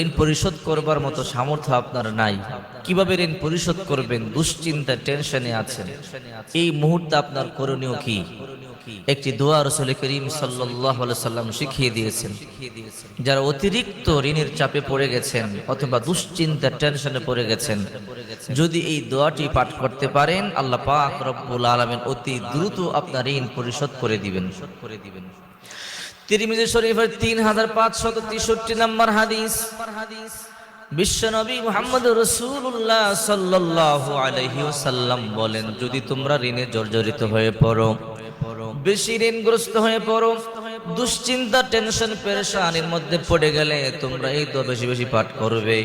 ঋণ পরিশোধ করবার মতো সামর্থ্য আপনার নাই। কীভাবে ঋণ পরিশোধ করবেন? দুশ্চিন্তা, টেনশনে আছেন। এই মুহূর্তে আপনার করণীয় কি? একটি দোয়া রসুল করিম সাল্লাম শিখিয়ে দিয়েছেন। যারা অতিরিক্ত ঋণের চাপে পড়ে গেছেন অথবা দুশ্চিন্তা, টেনশনে পড়ে গেছেন, যদি এই দোয়াটি পাঠ করতে পারেন, আল্লাহ পাক রব্বুল আলমেন অতি দ্রুত আপনার ঋণ পরিশোধ করে দিবেন করে দিবেন। তিরমিজি শরীফের তিন হাজার পাঁচশত তেষট্টি নম্বর হাদিস। বিশ্বনবী মুহাম্মদ রসুল্লাহ সাল্লাল্লাহু আলাইহি ওয়াসাল্লাম বলেন, যদি তোমরা ঋণে জর্জরিত হয়ে পড়ো, বেশি ঋণগ্রস্ত হয়ে পড়ো, দুশ্চিন্তা, টেনশন, পেরেশানির মধ্যে পড়ে গেলে তোমরা এই দোয়া বেশি বেশি পাঠ করবে।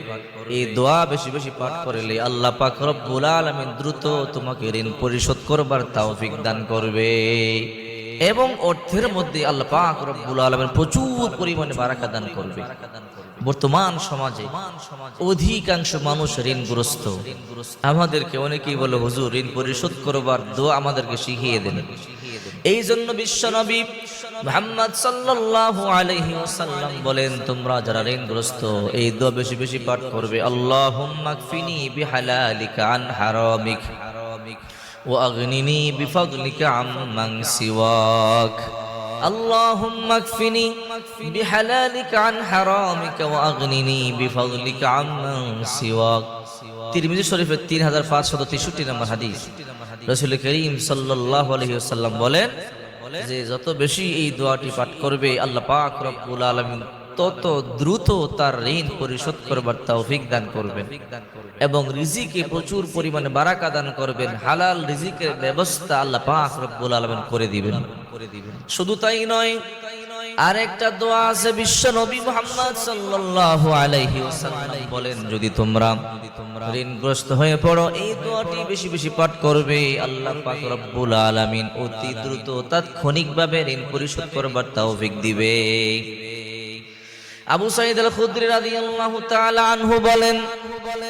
এই দোয়া বেশি বেশি পাঠ করলে আল্লাহ পাক রব্বুল আলামিন দ্রুত তোমাকে ঋণ পরিশোধ করবার তৌফিক দান করবে। এবং অর্থের মধ্যে আল্লাহ পাক রব্বুল আলামিন প্রচুর পরিমাণে বারাকা দান করবে। বর্তমান সমাজে অধিকাংশ মানুষ ঋণগ্রস্ত। আমাদেরকে অনেকেই বলে, হুজুর, ঋণ পরিশোধ করবার আমাদেরকে শিখিয়ে দেন। এই জন্য বিশ্ব নবী মোহাম্মদ সাল্লাল্লাহু আলাইহি ওয়াসাল্লাম বলেন, তোমরা যারা ঋণগ্রস্ত, এই দোয়া বেশি বেশি পাঠ করবে। আল্লাহুম্মা কফিনি বিহালালিকা আন হারামিক। وأغنني بفضلك عمن سواك اللهم اكفني بحلالك عن حرامك وأغنني بفضلك عمن سواك তিরমিজি শরীফের তিন হাজার পাঁচশত তেষট্টি নম্বর হাদিস রসুল করিম সাল্লাহ আলহিহাল্লাম বলেন যে যত বেশি এই দোয়াটি পাঠ করবে আল্লাহ পাক রব্বুল আলমিন তত দ্রুত তার ঋণ পরিশোধ করবার তৌফিক দান করবেন। এবং রিজিকে প্রচুর পরিমাণে বারাকা দান করবেন। হালাল রিজিকের ব্যবস্থা আল্লাহ পাক রব্বুল আলামিন করে দিবেন। করে দিবেন শুধু তাই নয়, আরেকটা দোয়া আছে বিশ্ব নবী মুহাম্মদ সাল্লাল্লাহু আলাইহি ওয়াসাল্লাম বলেন, যদি তোমরা ঋণগ্রস্ত হয়ে পড়ো, এই দোয়াটি বেশি বেশি পাঠ করবে। আল্লাহ পাক রব্বুল আলামিন অতি দ্রুত তাৎক্ষণিকভাবে ঋণ পরিশোধ করবার তৌফিক দিবে। আবু সাইদ আল খুদ্রি রাদিয়াল্লাহু তাআলা আনহু বলেন,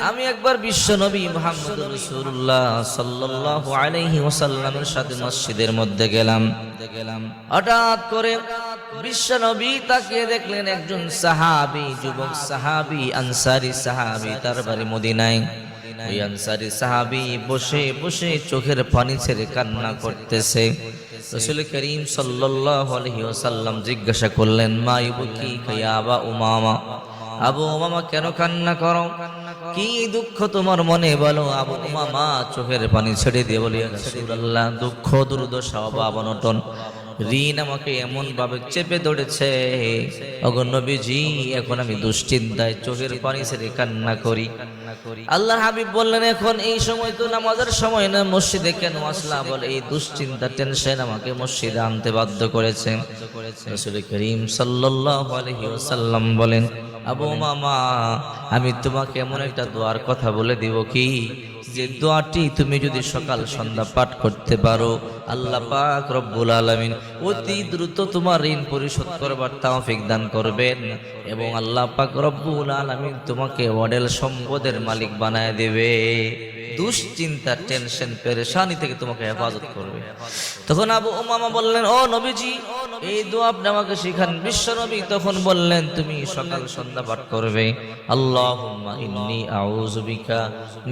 আমি একবার বিশ্ব নবী মুহাম্মদ রাসূলুল্লাহ সাল্লাল্লাহু আলাইহি ওয়াসাল্লামের সাথে মসজিদের মধ্যে গেলাম। হঠাৎ করে বিশ্ব নবী তাকিয়ে দেখলেন একজন সাহাবী, যুবক সাহাবী, আনসারি সাহাবী, তার বাড়ি মদিনায়। ওই আনসারি সাহাবি বসে বসে চোখের পানি ছেড়ে কান্না করতেছে। রসুল করিম ওয়াসাল্লাম জিজ্ঞাসা করলেন, মা ইবু কি? আবা উমামা। আবু উমামা, কেন কান্না করো? কি দুঃখ তোমার মনে বলো? আবু উমামা চোখের পানি ছেড়ে দিয়ে বলি দুঃখ, দুর্দশা, অভাব, অনটন। ঋণ আমাকে এমন ভাবে চেপে ধরেছে। অগণ্যবীজি এখন আমি দুশ্চিন্তায় চোখের পানি ছেড়ে কান্না করি। আল্লাহ হাবিব বললেন, এখন এই সময় তো নামাজের সময় না, মসজিদে কেন আসলা বলে, এই দুশ্চিন্তা, টেনশন আমাকে মসজিদে আনতে বাধ্য করেছে। রসুল করিম সাল্লাল্লাহু বলেন আবু মামা আমি তোমাকে এমন একটা দোয়ার কথা বলে দিব কি? যে দোয়াটি তুমি যদি সকাল সন্ধ্যা পাঠ করতে পারো আল্লাহ পাক রব্বুল আলমিন অতি দ্রুত তোমার ঋণ পরিশোধ করবার তাওফিক দান করবেন এবং আল্লাহ পাক রব্বুল আলমিন তোমাকে মডেল সম্পদের মালিক বানায় দেবে। দুশ্চিন্তা টেনশন পেরেশানি থেকে তোমাকে হেফাজত করবে। তখন আবু উমামা বললেন, ও নবীজি, এই দোয়া আপনি আমাকে শিখান। বিশ্ব নবী তখন বললেন, তুমি সকাল সন্ধ্যা পাঠ করবে। আল্লাহুম্মা ইন্নি আউযু বিকা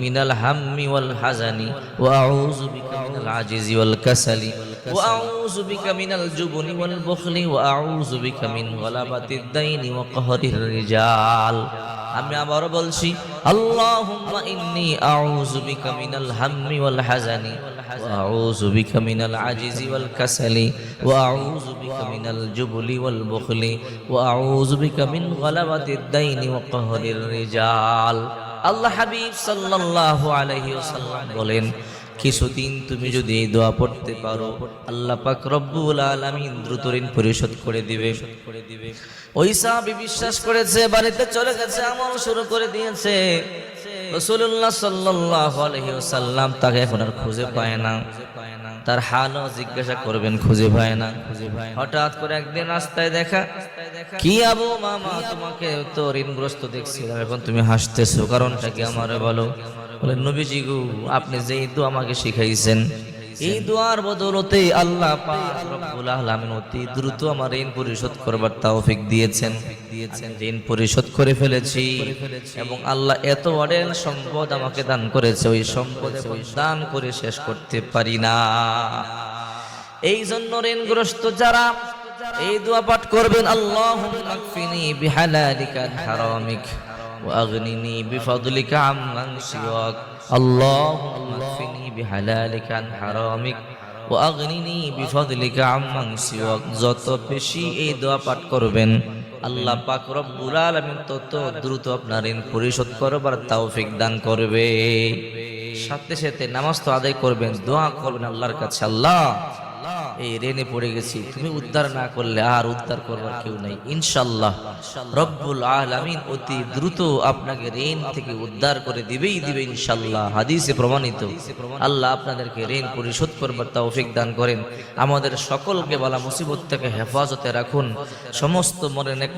মিনাল হাম্মি ওয়াল হাজানি ওয়া আউযু বিকা মিনাল আজিজি ওয়াল কাসালি। জুবনি ওয়াল বুখলি ওয়া আউযু বিকা মিন গলাবাতিদ দাইনি ওয়া কাহরির রিজাল। আমি আবারও বলছি, আল্লাহুম্মা ইন্নী আউযু বিকা মিনাল হাম্মি ওয়াল হাজানি ওয়া আউযু বিকা মিনাল আজিজি ওয়াল কাসালি ওয়া আউযু বিকা মিনাল জুবলি ওয়াল বুখলি ওয়া আউযু বিকা মিন গলাবাতিদ দাইনি ওয়া কাহরির রিজাল। আল্লাহ হাবিব সাল্লাল্লাহু আলাইহি ওয়াসাল্লাম বলেন কিছুদিন তুমি যদি এই দোয়া পড়তে পারো, আল্লাহ পাক রব্বুল আলামিন দ্রুত ঋণ পরিশোধ করে দিবে। করে দিবে ওই সাহাবী বিশ্বাস করেছে, বাড়িতে চলে গেছে, আমল শুরু করে দিয়েছে। রাসূলুল্লাহ সাল্লাল্লাহু আলাইহি ওয়াসাল্লাম তাকে এখন আর খুঁজে পায় না। তার হালও জিজ্ঞাসা করবেন, খুঁজে পায় না। হঠাৎ করে একদিন রাস্তায় দেখা, কি আবু মামা, তোমাকে তো ঋণগ্রস্ত দেখছিলাম, এখন তুমি হাসতেছো, কারণটা কি আমারে বলো? বলে নবীজি গু, আপনি যেই তো আমাকে শিখাইছেন, এই দোয়ার বদলতে আল্লাহ পাক রব্বুল আলামিন অতি দ্রুত আমার ঋণ পরিশোধ করবার তৌফিক দিয়েছেন। দিয়েছেন ঋণ পরিশোধ করে ফেলেছি এবং আল্লাহ এত অডেল সম্পদ আমাকে দান করেছে, ওই সম্পদ দান করে শেষ করতে পারি না। এই জন্য ঋণগ্রস্ত যারা এই দোয়া পাঠ করবেন, আল্লাহুম্মা বিহালালিকা হারামিক। واغنني بفضلك عمن سواك اللهم اكفني بحلالك عن حرامك واغنني بفضلك عمن سواك যত বেশি এই দোয়া পাঠ করবেন আল্লাহ পাক রব্বুল আলামিন তত দ্রুত আপনার ঋণ পরিশোধ করবার তৌফিক দান করবে সাথে সাথে নামাজ তো আদায় করবেন দোয়া করবেন আল্লাহর কাছে আল্লাহ এই রেনে পড়ে গেছি। তুমি উদ্ধার না করলে আর উদ্ধার করবার কেউ নাই। ইনশাল্লাহ রব্বুল আলামিন অতি দ্রুত আপনাকে রেন থেকে উদ্ধার করে দিবেই দিবে ইনশাল্লাহ হাদিসে প্রমাণিত। আল্লাহ আপনাদেরকে রেন পরিশোধ করবার তা তৌফিক দান করেন। আমাদের সকলকে বলা মুসিবত থেকে হেফাজতে রাখুন। সমস্ত মনে নেক